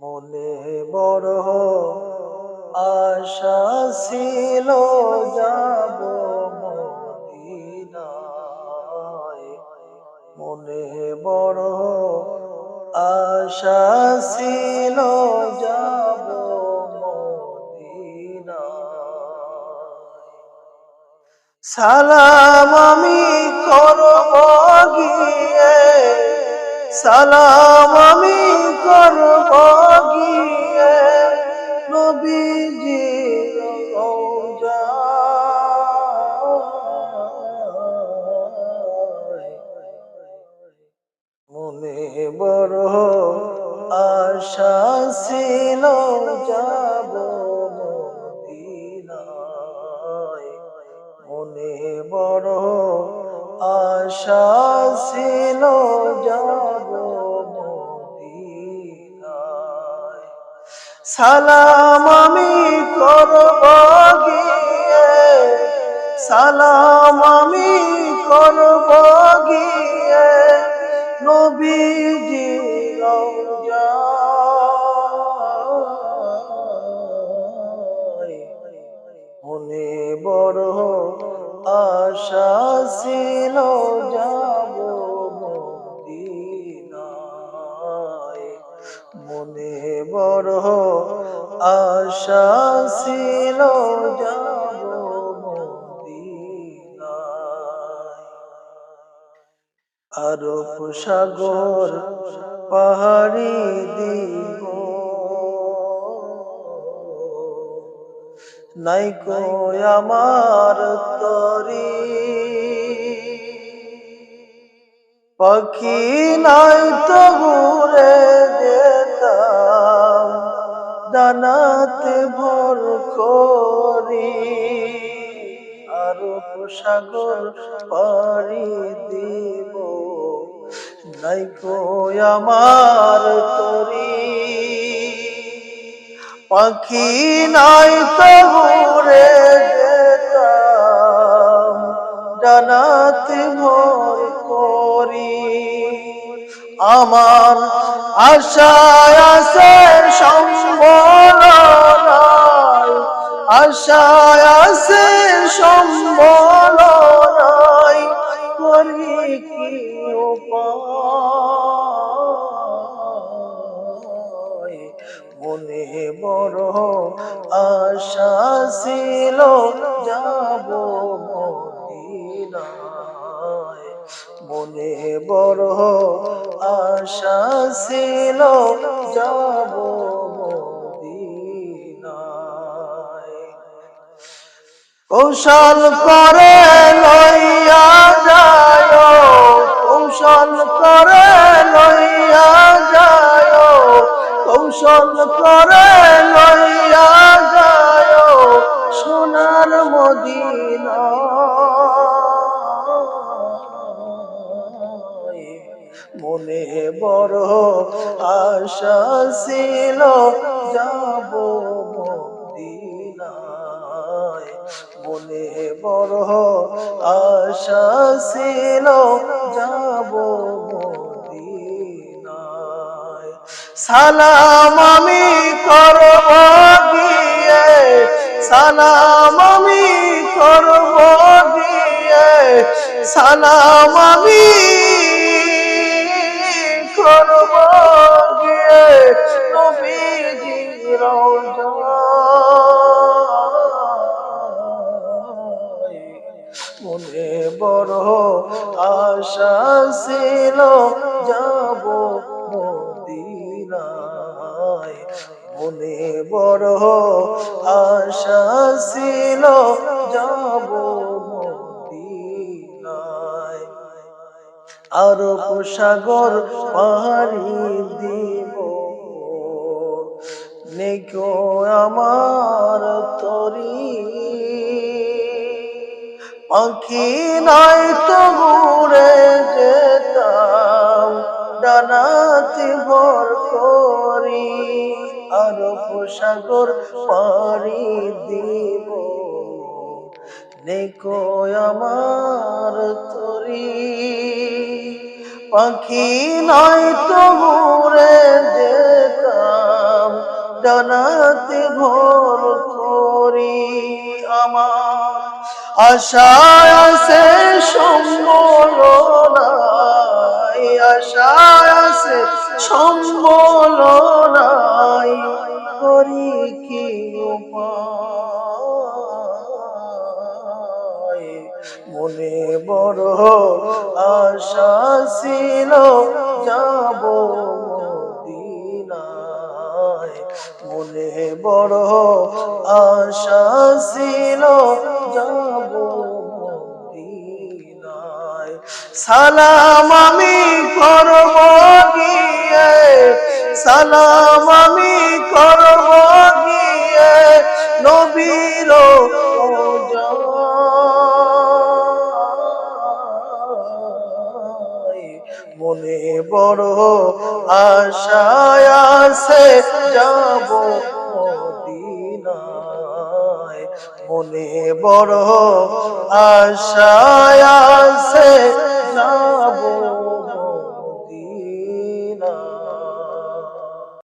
মনে বড় আশা ছিল যাব মনে বড় আশা ছিল যাব সালাম আমি করব গিয়ে, সালাম আমি করব গিয়ে নবীজি মনে বড় আশা ছিল যাব মনে বড় আশা ছিল যাব সালাম আমি করব গিয়ে। সালাম আমি করব গিয়ে। নবীজি বড় আশা ছিল যাব বড় আশা ছিল যাব সাগর পাহাড়ি দিব নাই আমার তরি। পাখি নাই তো ডানাতে ভর করি, আরব সাগর পাড়ি দিব। নাইকো আমার তরি, পাখি নাই তো ঘুরে যেতাম, জানাতে ভোর করি। আমার আশায় আছে সম্বল নাই আশায় কি উপায়? মনে বড় আশা ছিল যাব মনে বড় আশা ছিল যাব কৌশল করে লইয়া যায়, কৌশল করে লইয়া যায়, কৌশল করে লইয়া যায়, সোনার মদিনা বড় আশা ছিল, যাব মনে বড় আশা ছিল, যাব সালাম আমি করব গিয়ে, সালাম আমি করব গিয়ে, সালাম আমি করব গিয়ে নবীজি রওজায় মনে বড় আশা ছিল যাব মদিনায় মনে বড় আশা ছিল, যাব আরব সাগর পাহাড়ি দিব। নেকো আমার তরি। পাখি নাই তো ঘুরে যেতাম, ডানাতে ভর করি। আরব সাগর পাড়ি দিব। নেকো আমার তরি। পাখি নাই তো ঘুরে যেতাম ডানাতে ভর করি আমার। আশায় আছে সম্বল নাই আশায় আছে সম্বল নাই, করি কি উপায়? মনে বড় আশা ছিল, যাব মনে বড় আশা ছিল, যাব সালাম আমি করব গিয়ে, সালাম আমি করব গিয়ে, নবীর বড় আশায় আছে যাব মনে বড় আশায় আছে